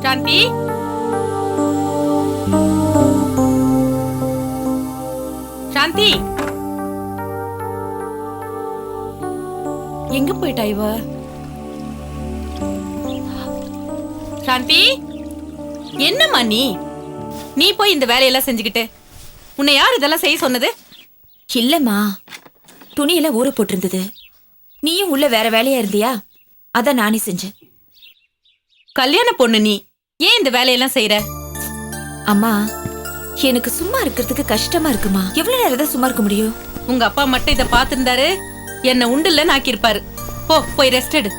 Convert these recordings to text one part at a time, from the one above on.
சாந்தி. சாந்தி. எங்க போயிட்டா இவ? சாந்தி. என்னம்மா நீ? நீ போய் இந்த வேலையெல்லாம் செஞ்சுக்கிட்டு. உன்னை யார் இதெல்லாம் செய்ய சொன்னது? இல்லம்மா. துணியெல்லாம் ஊற போட்டிருந்தது. நீயும் உள்ள வேற வேலையா இருந்தியா? அதான் நானே செஞ்சேன். கல்யாண பொண்ணு நீ. ஏன் இந்த வேலையெல்லாம் செய்யற அம்மா எனக்கு சும்மா இருக்கிறதுக்கு கஷ்டமா இருக்குமா? எவ்வளவு நேரம் தான் சும்மா இருக்க முடியும்? உங்க அப்பா மட்டும் இத பாத்திருந்தாரு என்ன உண்டுல நாக்கிருப்பாரு போ போய் ரெஸ்ட் எடு.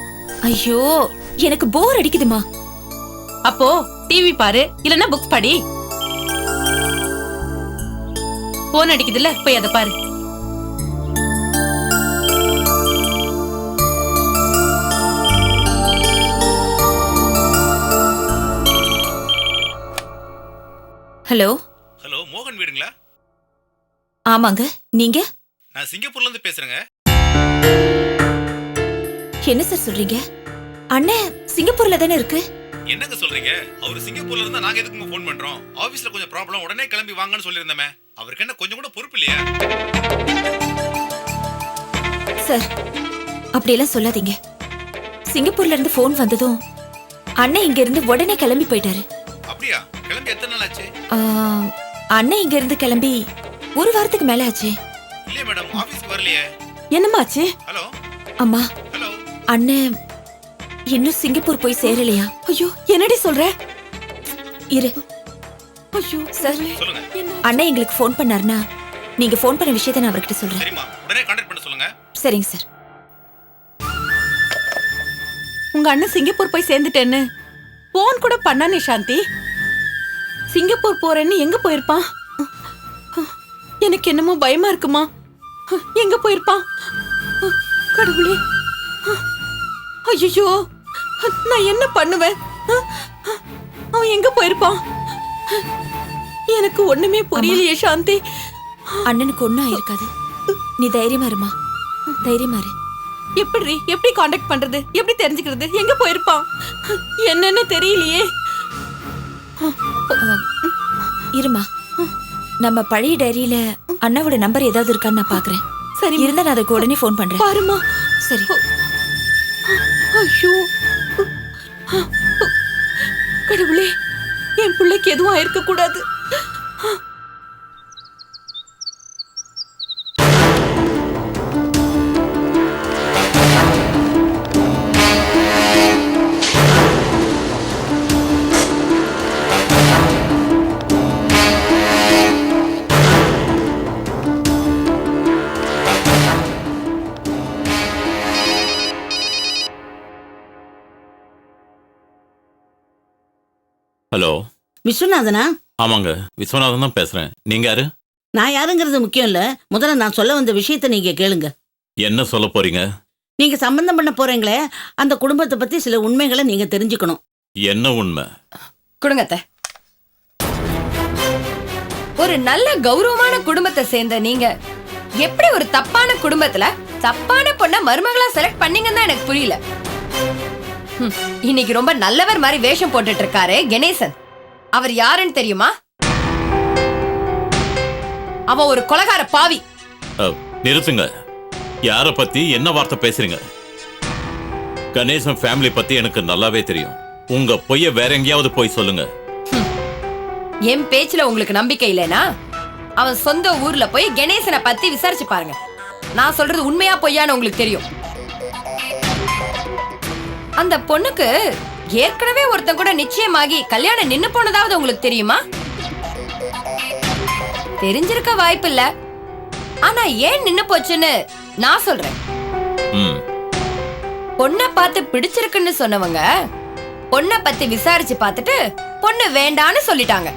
ஐயோ எனக்கு போர் அடிக்குதுமா. அப்போ டிவி பாரு இல்லனா புக்ஸ் படி. போன் அடிக்குதுல்ல போய் அதை பாரு. ஹலோ? ஹலோ மோகன் வீடுங்களா? ஆமாங்க நீங்க? நான் சிங்கப்பூர்ல இருந்து பேசுறேங்க. என்ன சார் சொல்றீங்க? அண்ணன் சிங்கப்பூர்ல தானே இருக்கு? என்னங்க சொல்றீங்க? அவர் சிங்கப்பூர்ல இருந்தா நாங்க எதுக்குங்க ஃபோன் பண்றோம்? ஆபீஸ்ல கொஞ்சம் ப்ராப்ளம் உடனே கிளம்பி வாங்கன்னு சொல்லியிருந்தமே. அவருக்கு என்ன கொஞ்சம் கூட பொறுப்பு இல்லையா? சார் அப்படியெல்லாம் சொல்லாதீங்க. சிங்கப்பூர்ல இருந்து ஃபோன் வந்ததும் அண்ணன் இங்க இருந்து உடனே கிளம்பி போயிட்டாரு. அண்ணன் இங்க இருந்து கிளம்பி ஒரு வாரத்துக்கு மேல ஆச்சு. இல்லையே மேடம் ஆபீஸ்க்கு வரலையே. என்னமாச்சு ஹலோ. அம்மா ஹலோ. அண்ணன் இன்னும் சிங்கப்பூர் போய் சேரலையா? ஐயோ என்னடி சொல்ற? இரு. ஐயோ சார் சொல்லுங்க. அண்ணன் எங்களுக்கு ஃபோன் பண்ணாருன்னா நீங்க ஃபோன் பண்ண விஷயத்த நான் அவர்கிட்ட சொல்றேன். சரிம்மா உடனே கான்டாக்ட் பண்ண சொல்லுங்க. சரிங்க சார். உங்க அண்ணன் சிங்கப்பூர் போய் சேர்ந்துட்டேன்னு போன் கூட பண்ணானே சாந்தி. சிங்கப்பூர் போறேன்னு எங்க போயிருப்பான் எனக்கு என்னமோ பயமா இருக்குமா? எங்க போயிருப்பான் கடவுளே. ஐயோ நான் என்ன பண்ணுவேன்? அவன் எங்க போயிருப்பான் எனக்கு ஒண்ணுமே புரியலையே சாந்தி. அண்ணனுக்கு ஒண்ணும் ஆயிருக்காது. நீ தைரியமா இருமா. தைரியமா இரு. எப்படி எப்படி காண்டாக்ட் பண்றது? எப்படி தெரிஞ்சுக்கிறது? எங்க போயிருப்பான் என்னன்னு தெரியலையே. இருமா நம்ம பழைய டைரியில அண்ணாவோட நம்பர் ஏதாவது இருக்கான்னு நான் பாக்குறேன். சரி இருந்தா நான் அதுக்கு உடனே ஃபோன் பண்றேன். பாருமா. சரி. ஐயோ. கடவுளே என் பிள்ளைக்கு எதுவும் ஆயிருக்க கூடாது ஹலோ. விஸ்வநாதனா? ஆமாங்க. விஸ்வநாதன் தான் பேசுறேன். நீங்க யாரு? நான் யாருங்கிறது முக்கியம் இல்ல. முதல்ல நான் சொல்ல வந்த விஷயத்த நீங்க கேளுங்க. என்ன சொல்ல போறீங்க? நீங்க சம்பந்தம் பண்ண போறீங்களே அந்த குடும்பத்தை பத்தி சில உண்மைகளை நீங்க தெரிஞ்சுக்கணும். என்ன உண்மை? கொடுங்க அத்தை. ஒரு நல்ல கௌரவமான குடும்பத்தை சேர்ந்த நீங்க எப்படி ஒரு தப்பான குடும்பத்துல தப்பான பொண்ண மருமகளா செலக்ட் பண்ணீங்கன்னு தான் எனக்கு புரியல. இன்னைக்கு ரொம்ப நல்லவர் மாதிரி வேஷம் போட்டுட்டு இருக்காரு கணேசன். அவர் யாருன்னு தெரியுமா? அவன் ஒரு கொலகார பாவி. நிறுத்துங்க. யார பத்தி என்ன வார்த்தை பேசுறீங்க? கணேசன் ஃபேமிலி பத்தி எனக்கு நல்லாவே தெரியும். உங்க பொய்ய வேற எங்கேயாவது போய் சொல்லுங்க. என் பேச்சுல உங்களுக்கு நம்பிக்கை இல்லைனா? அவன் சொந்த ஊர்ல போய் கணேசனை பத்தி விசாரிச்சு பாருங்க. நான் சொல்றது உண்மையா பொய்யான்னு உங்களுக்கு தெரியும். அந்த பொண்ணுக்கு ஏற்கனவே ஒருத்தன் கூட நிச்சயமாகி கல்யாணம் நின்னு போனதாவது உங்களுக்கு தெரியுமா? தெரிஞ்சிருக்க வாய்ப்பு இல்ல. ஆனா ஏன் நின்னு போச்சுன்னு நான் சொல்றேன். பொண்ணை பார்த்து பிடிச்சிருக்குன்னு சொன்னவங்க பொண்ணை பத்தி விசாரிச்சு பார்த்துட்டு பொண்ணு வேண்டான்னு சொல்லிட்டாங்க.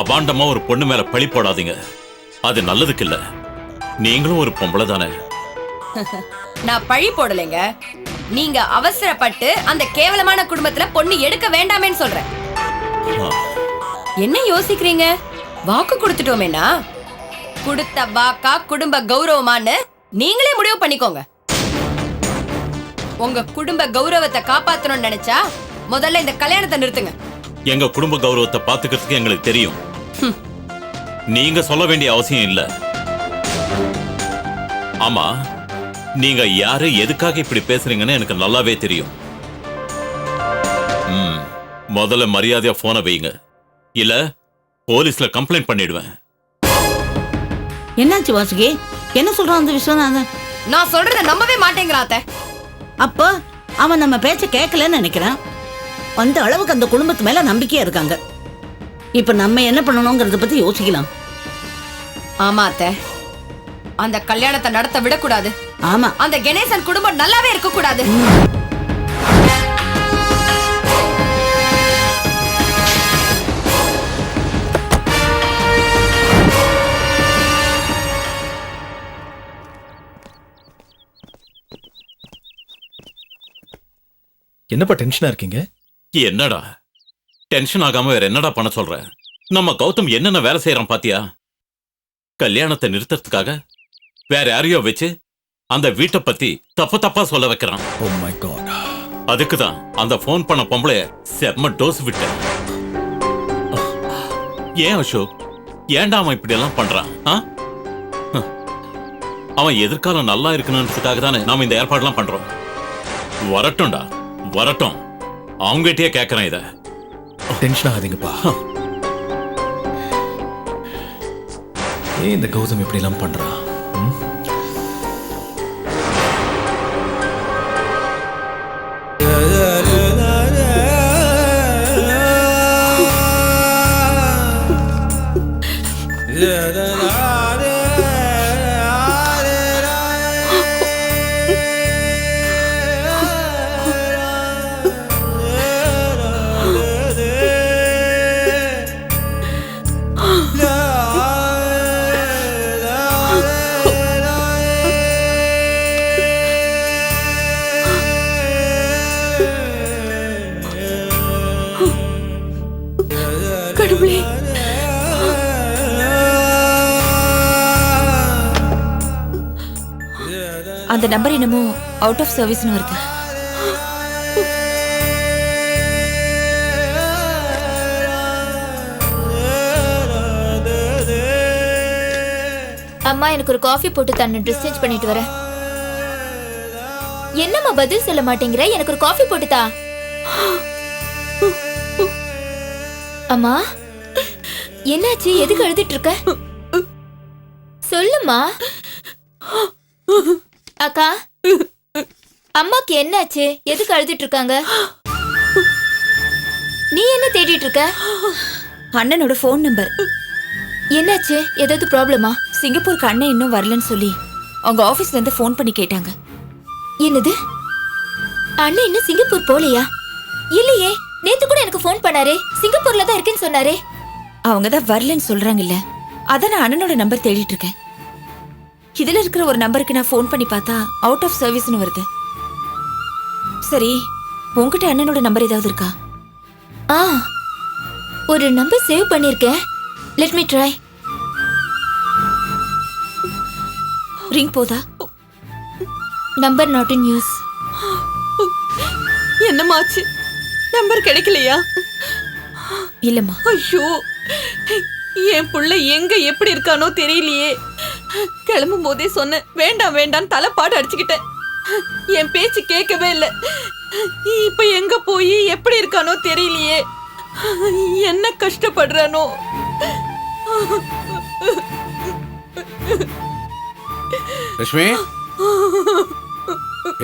அபாண்டமா ஒரு பொண்ணு மேல பழி போடாதீங்க. அது நல்லதுக்கு இல்ல. நீங்களும் ஒரு பொம்பளை தானே. நான் பழி போடலைங்க. நீங்க அவசரப்பட்டு அந்த கேவலமான குடும்பத்துல பொண்ணு எடுக்க வேண்டாமேன்னு சொல்றேன். என்ன யோசிக்கிறீங்க? வாக்கு கொடுத்துட்டோமேனா கொடுத்த வாக்கா குடும்ப கௌரவமான்னு நீங்களே முடிவு பண்ணிக்கோங்க. உங்க குடும்ப கௌரவத்தை காப்பாத்தணும்னு நினைச்சா முதல்ல இந்த கல்யாணத்தை நிறுத்துங்க. எங்க குடும்ப கௌரவத்தை பாத்துக்கிறதுக்கு எங்களுக்கு தெரியும். நீங்க சொல்ல வேண்டிய அவசியம் இல்ல. ஆமா நீங்க யாரு எதுக்காக இப்படி பேசுறீங்கன்னு எனக்கு நல்லாவே தெரியும். ம், முதல்ல மரியாதையா போனை வைங்க இல்ல போலீஸ்ல கம்ப்ளைண்ட் பண்ணிடுவேன். என்னாச்சு வாசுகி? என்ன சொல்றான் அந்த விஸ்வநாதன்? நான் சொல்றத நம்பவே மாட்டேங்கிறான் அத்தை. அப்போ அவன் நம்ம பேச்ச கேட்கலன்னு நினைக்கிறான். அந்த அளவுக்கு அந்த குடும்பத்து மேல நம்பிக்கையா இருக்காங்க. இப்ப நம்ம என்ன பண்ணணுங்கிறத பத்தி யோசிக்கலாம். ஆமா அத்தை. அந்த கல்யாணத்தை நடத்த விடக்கூடாது. ஆமா. அந்த கணேசன் குடும்பம் நல்லாவே இருக்க கூடாது என்னப்பா டென்ஷனா இருக்கீங்க? என்னடா? டென்ஷன் ஆகாம வேற என்னடா பண்ண சொல்ற? நம்ம கௌதம் என்னென்ன வேலை செய்யறான் பாத்தியா? கல்யாணத்தை நிறுத்தறதுக்காக வேற யாரையோ வச்சு அந்த வீட்டை பத்தி தப்பு தப்பா சொல்ல வைக்கிறான். ஓ மை காட் அதுக்கு தான் அந்த ஃபோன் பண்ண பொம்பளைய செம்ம டோஸ் விட்டேன். ஏன் அசோக்? ஏன்டா அவன் இப்படி எல்லாம் பண்றான். அவன் எதிர்காலம் நல்லா இருக்கணுன்றதுக்காக தானே நாம இந்த ஏற்பாடுலாம் பண்றோம். வரட்டும்டா வரட்டும். அவங்ககிட்டயே கேட்கறேன் இத. டென்ஷன் ஆகாதீங்கப்பா. ஏன் இந்த கௌதம் இப்படி எல்லாம் பண்றான்? அந்த நம்பர் என்னமோ அவுட் ஆஃப் சர்வீஸ்னு வருது அம்மா எனக்கு ஒரு காஃபி போட்டு தன்னு ட்ரெஸ் சேஞ்ச் பண்ணிட்டு வரேன். என்னம்மா பதில் சொல்ல மாட்டேங்கிற? எனக்கு ஒரு காஃபி போட்டு தா. அம்மா என்னாச்சு? எதுக்கு அழுதுட்டு இருக்க? சொல்லுமா அக்கா? அம்மாக்கு என்னாச்சு? எதுக்கு அழுதுட்டு இருக்காங்க நீ என்ன தேடிட்டு இருக்க அண்ணனோட ஃபோன் நம்பர் என்னாச்சு? ஏதாவது ப்ராப்ளமா சிங்கப்பூருக்கு அண்ணன் இன்னும் வரலன்னு சொல்லி அவங்க ஆபீஸ்ல இருந்து ஃபோன் பண்ணி கேட்டாங்க. என்னது? அண்ணன் இன்னும் சிங்கப்பூர் போலையா? இல்லையே நேத்து கூட எனக்கு ஃபோன் பண்ணாரே. சிங்கப்பூர்ல தான் இருக்கேன்னு சொன்னாரே. அவங்க தான் வரலன்னு சொல்றாங்கல்ல. அதான் நான் அண்ணனோட நம்பர் தேடிட்டு இருக்கேன் இதுல இருக்கிற ஒரு நம்பருக்கு நான் ஃபோன் பண்ணி பார்த்தா அவுட் ஆஃப் சர்வீஸ்னு வருது. சரி உன்கிட்ட அண்ணனோட நம்பர் ஏதாவது இருக்கா? ஆ ஒரு நம்பர் சேவ் பண்ணிருக்கேன். லெட் மீ ட்ரை ரிங் போதா? நம்பர் நாட் இன் யூஸ் என்னமாச்சு நம்பர் கிடைக்கலையா? இல்லம்மா. ஐயோ என் புள்ள எங்க எப்படி இருக்கானோ தெரியலையே. கிளம்பும் போதே சொன்னேன். வேண்டாம் வேண்டாம் தலைப்பாடு அடிச்சுக்கிட்டேன். என் பேச்சு கேட்கவே இல்லை. இப்ப எங்க போய் எப்படி இருக்கானோ தெரியலையே. என்ன கஷ்டப்படுறானோ. லட்சுமி?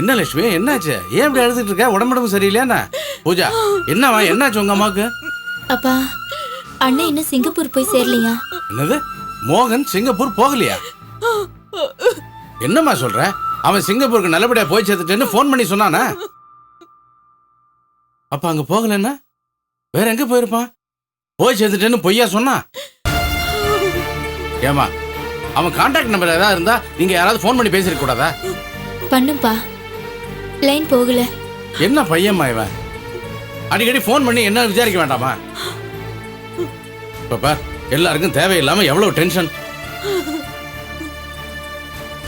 என்ன லட்சுமி? என்னாச்சு? ஏன் இப்படி அழுதுட்டு இருக்க? உடம்புடம்பு சரியில்லையா பூஜா என்னவா என்னாச்சு உங்க அம்மாவுக்கு? அப்பா அண்ணன் இன்னும் சிங்கப்பூர் போய் சேரலையா? என்னது? மோகன் சிங்கப்பூர் போகலையா? என்னம்மா சொல்ற? அவன் சிங்கப்பூருக்கு நல்லபடியா போய் சேர்த்துட்டேன்னு ஃபோன் பண்ணி சொன்னானா? அப்ப அங்க போகலன்னா? வேற எங்க போயிருப்பான்? போய் சேர்த்துட்டேன்னு பொய்யா சொன்னா? ஏமா அவன் கான்டாக்ட் நம்பர் ஏதாவது இருந்தா நீங்க யாராவது ஃபோன் பண்ணி பேசிருக்க கூடாதா? பண்ணுப்பா லைன் போகல. என்ன பையன்மா இவன்? அடிக்கடி ஃபோன் பண்ணி என்ன விசாரிக்க வேண்டாமா? பாப்பா எல்லாருக்கும் தேவையில்லாம எவ்வளவு டென்ஷன்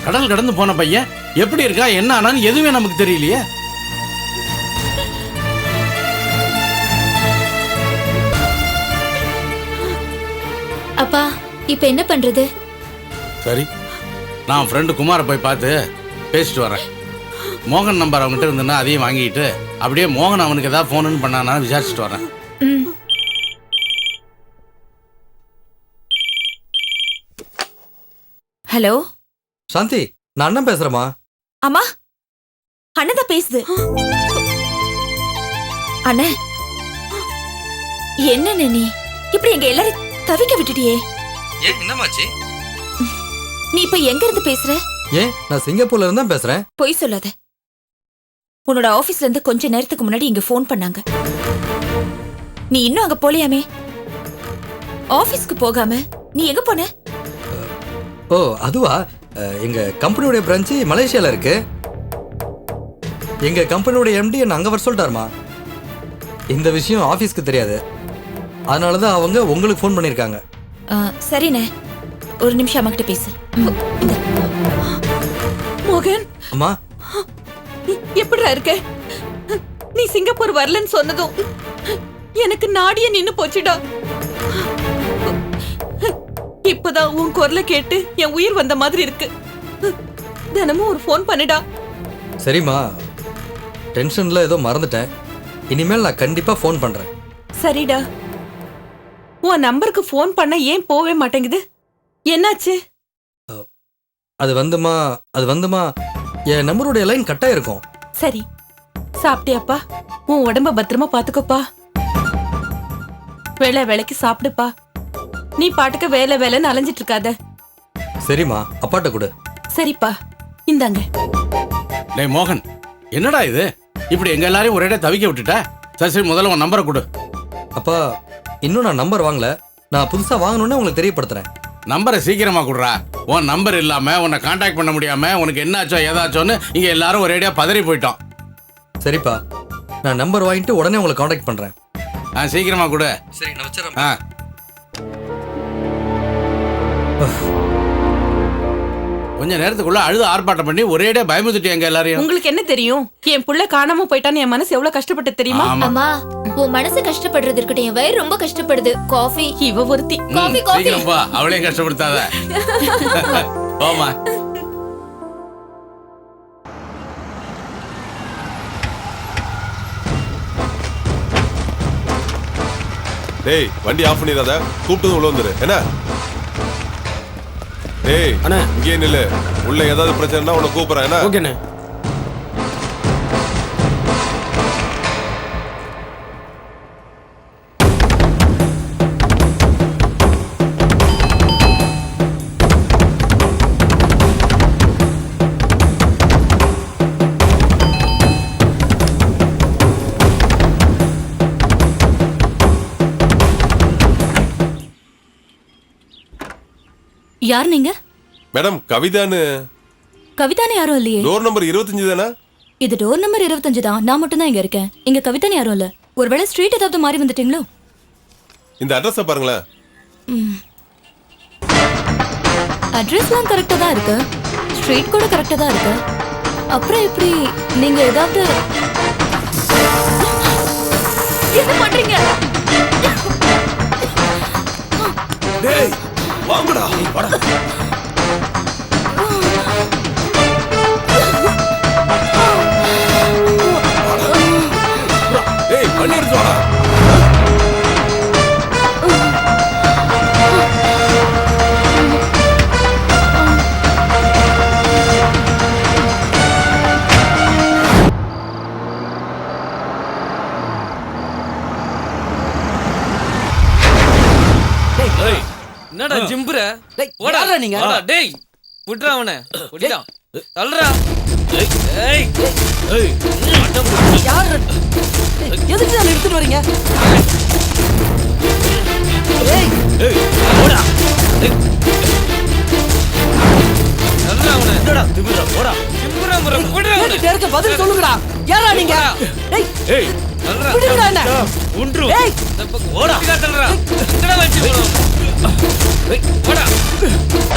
கடல் கடந்து போன பையன் எப்படி இருக்கா என்ன ஆனான்னு எதுவுமே நமக்கு தெரியலையே. அப்பா இப்ப என்ன பண்றது? சரி. நான் ஃப்ரெண்டு குமாரை போய் பார்த்து பேசிட்டு வரேன் மோகன் நம்பர் அவங்ககிட்ட இருந்ததுன்னா அதையும் வாங்கிட்டு அப்படியே மோகன் அவனுக்கு ஏதாவது ஃபோனுன்னு பண்ணானா விசாரிச்சுட்டு வரேன் ஹலோ? சாந்தி நான் அண்ணன் பேசுறேம்மா. அம்மா அண்ணன் பேசுது. அண்ணே என்ன நீ? இப்படி எங்க எல்லாரும் தவிக்க விட்டுட்டியே. ஏன் என்னமாச்சு நீ இப்ப எங்க இருந்து பேசுற? ஏன் நான் சிங்கப்பூர்ல இருந்து தான் பேசுறேன். பொய் சொல்லாத. உன்னோட ஆபீஸ்ல இருந்து கொஞ்ச நேரத்துக்கு முன்னாடி இங்க ஃபோன் பண்ணாங்க. நீ இன்னும் அங்க போலியாமே? ஆபீஸ்க்கு போகாம நீ எங்க போன? ஓ அதுவா? அஹ், எங்க கம்பெனியோட பிரான்ச்சு மலேசியால இருக்கு. எங்க கம்பெனியோட எம்டி என்ன அங்க வர சொல்லிட்டாருமா? இந்த விஷயம் ஆபீஸ்க்கு தெரியாது. அதனால தான் அவங்க உங்களுக்கு ஃபோன் பண்ணியிருக்காங்க சரிண்ணே. ஒரு நிமிஷம் அம்மா கிட்ட பேசு. மோகன். அம்மா. எப்படிடா இருக்க? நீ சிங்கப்பூர் வரலன்னு சொன்னதும் எனக்கு நாடிய நின்னு போச்சுடா. இப்பதான் உன் குரலை கேட்டு என் உயிர் வந்த மாதிரி இருக்கு. தினமும் ஒரு ஃபோன் பண்ணுடா. சரிம்மா. டென்ஷன்ல ஏதோ மறந்துட்டேன். இனிமேல் நான் கண்டிப்பா ஃபோன் பண்றேன். சரிடா. உன் நம்பருக்கு ஃபோன் பண்ண ஏன் போவே மாட்டேங்குது? என்னாச்சு? அது வந்துமா அது வந்துமா என் நம்பருடைய லைன் கட்டாக இருக்கும். சரி. சாப்பிட்டியாப்பா? உன் உடம்ப பத்திரமா பாத்துக்கோப்பா. வேலை வேலைக்கு சாப்பிடுப்பா. நீ பாட்டுக்கு வேலை வேலைன்னு அலைஞ்சிட்டு இருக்காத சரிம்மா அப்பாட்ட கொடு. சரிப்பா இந்தாங்க. டேய் மோகன் என்னடா இது? இப்படி எங்க எல்லாரையும் ஒரே தவிக்க விட்டுட்ட? சரி சரி முதல்ல உன் நம்பரை கொடு. அப்பா இன்னும் நான் நம்பர் வாங்கல. நான் புதுசா வாங்கணும்னு உங்களுக்கு தெரியப்படுத்துறேன். நம்பரை சீக்கிரமா கொடுறா. உன் நம்பர் இல்லாம உன்னை காண்டாக்ட் பண்ண முடியாம உனக்கு என்னாச்சோ ஏதாச்சோன்னு இங்க எல்லாரும் ஒரேடியா பதறி போயிட்டோம். சரிப்பா நான் நம்பர் வாங்கிட்டு உடனே உங்களை காண்டாக்ட் பண்றேன். ஆ சீக்கிரமா கொடு. சரி நான் வச்சிடறேன் ஆ. கொஞ்ச நேரத்துக்குள்ள அழுது ஆர்ப்பாட்டம் பண்ணி ஒரேடியா பயமுத்துட்டு எங்க எல்லாரையும்? உங்களுக்கு என்ன தெரியும்? என் புள்ள காணாம போயிட்டான்னு என் மனசு எவ்வளவு கஷ்டப்பட்டு தெரியுமா? அம்மா உன் மனசு கஷ்டப்படுறது இருக்கட்டும் என் வயிறு ரொம்ப கஷ்டப்படுது. காஃபி. இவ ஒருத்தி. Coffee, coffee. போ அவளையும் கஷ்டப்படுத்தாத. போமா டேய் வண்டி ஆஃப் பண்ணிடாத. கூப்பிட்டு உள்ள வந்துரு. என்ன? டேய் அண்ணா. இங்கே நில்லு. உள்ள ஏதாவது பிரச்சனைனா உன்னை கூப்பிடுறேன். ஓகேண்ணே யார் நீங்க? மேடம் கவிதான்னு. கவிதானே யாரும் இல்லையே. டோர் நம்பர் இருபத்தஞ்சு தானே? இது டோர் நம்பர் இருபத்தஞ்சு தான். நான் மட்டும் தான் இங்க இருக்கேன். இங்க கவிதானே யாரும் இல்ல. ஒருவேளை ஸ்ட்ரீட் ஏதாவது மாறி வந்துட்டீங்களோ? இந்த அட்ரஸை பாருங்களேன். அட்ரஸ்லாம் கரெக்டா தான் இருக்கு. ஸ்ட்ரீட் கூட கரெக்டா தான் இருக்கு. அப்புறம் எப்படி நீங்க ஏதாவது என்ன பண்றீங்க? டேய் வாங்கடா. நீங்க? டேய் விட்றா அவனை. விட்டுடா தள்ளுறா ஏய். யார் எதுக்கு நான் எடுத்துட்டு வரீங்க? அவனை. என்னடா திமிரா போடா. முறை. விட்றா அவனை. பேருக்கு பதில் சொல்லுங்கடா. யாரா நீங்க? டேய். ஏய். தள்ளுறா விடுங்கடா என்ன? ஒன்று. ஏய். வச்சு ஓடா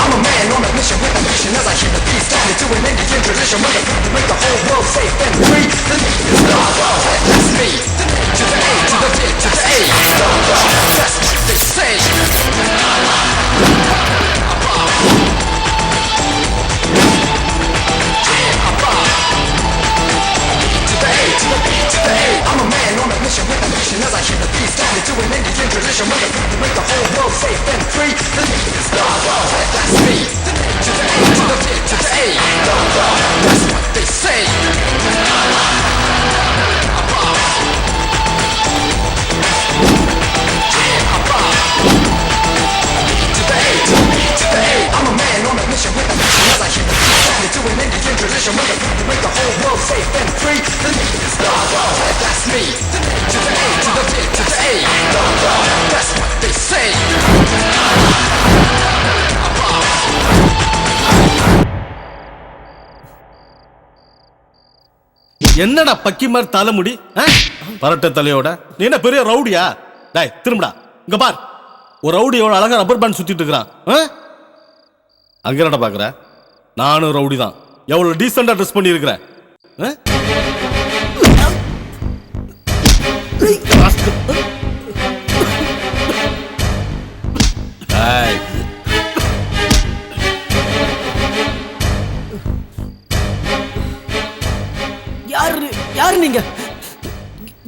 I'm a man on a mission with a mission as I hit the beat, started to an Indian tradition, mother to make the whole world safe and free. The need is not well, that's me. To the A to the D to the A. That's what they say. tradition, make, make the whole world safe and free. The star, that, that's me. The to the A, to the B, to the A. That's what they say. To to to. I'm a man on a mission with a mission as I hit the to an Indian tradition, make, make the whole world safe and free. The star, that, that's me. என்னடா பக்கி மாதிரி தலைமுடி ஆ? பரட்ட தலையோட. நீ என்ன பெரிய ரவுடியா? டேய் திரும்படா. இங்க பார். ஒரு ரவுடியோட அழகா ரப்பர் பேண்ட் சுத்திட்டு இருக்கிறான். ஆ? அங்க என்னடா பாக்குற. நானும் ரவுடி தான் எவ்வளவு டீசெண்டா ட்ரெஸ் பண்ணி இருக்கிறேன்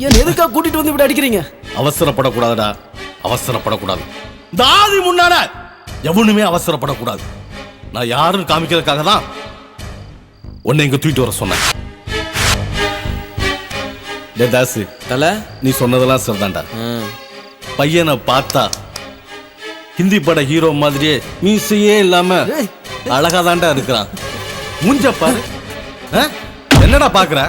என்ன எதுக்காக கூட்டிட்டு வந்து இப்படி அடிக்கிறீங்க? அவசரப்படக்கூடாதுடா. அவசரப்படக்கூடாது. தாதி முன்னால எவனுமே அவசரப்படக்கூடாது. நான் யாருன்னு காமிக்கிறதுக்காக தான் உன்னை இங்க தூக்கிட்டு வர சொன்னேன். டேய் தாசு தல? நீ சொன்னதெல்லாம் சரிதான்டா. பையனை பார்த்தா ஹிந்தி பட ஹீரோ மாதிரியே மீசையே இல்லாம அழகா தான்டா இருக்கிறான். மூஞ்ச பாரு. ஆ? என்னடா பாக்குற?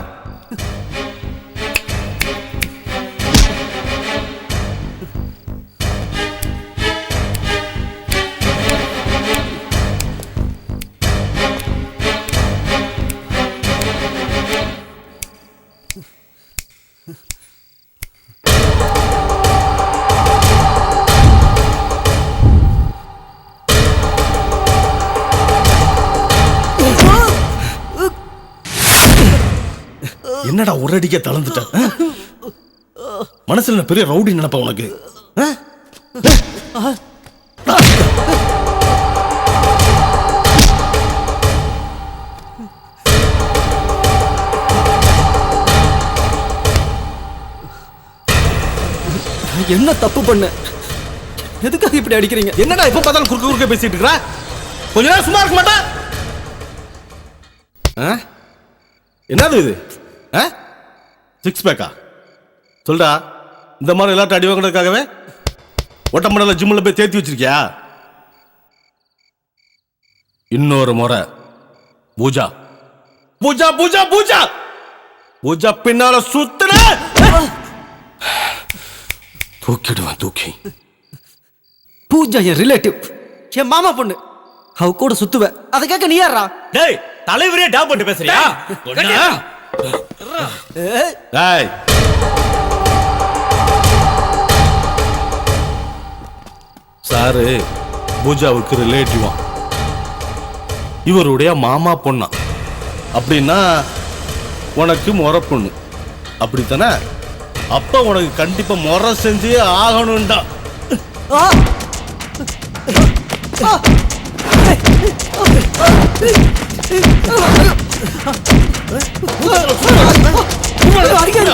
என்னடா ஒரு அடிக்க தளர்ந்துட்ட? மனசுல பெரிய ரவுடி நினைப்ப உனக்கு? என்ன தப்பு பண்ண? எதுக்காக இப்படி அடிக்கிறீங்க? என்னடா இப்ப பார்த்தாலும் குறுக்க குறுக்க பேசிட்டு இருக்கற? கொஞ்ச நேரம் சும்மா இருக்க மாட்டா? என்னது இது? சிக்ஸ் பேக்கா சொல்டா இந்த மாதிரி எல்லாத்தையும் அடி வாங்குறதுக்காகவே ஒட்டமடல ஜிம்மில் போய் தேத்தி வச்சிருக்கியா? இன்னொரு முறை. பூஜா. பூஜா பூஜா பூஜா! பூஜா பின்னால சுத்துன! தூக்கிடுவேன் தூக்கி. பூஜா என் ரிலேட்டிவ் என் மாமா பொண்ணு. அவ கூட சுத்துவ அதை கேட்க நீ யாரா டேய் தலைவரே டேப் பண்ணிட்டு பேசுறியா? டேய் சாரு பூஜாவுக்கு ரிலேட்டிவா இவருடைய மாமா பொண்ணா. அப்படின்னா உனக்கு முறை பொண்ணு. அப்படித்தானே? அப்ப உனக்கு கண்டிப்பா முறை செஞ்சே ஆகணும்டா. നിങ്ങൾ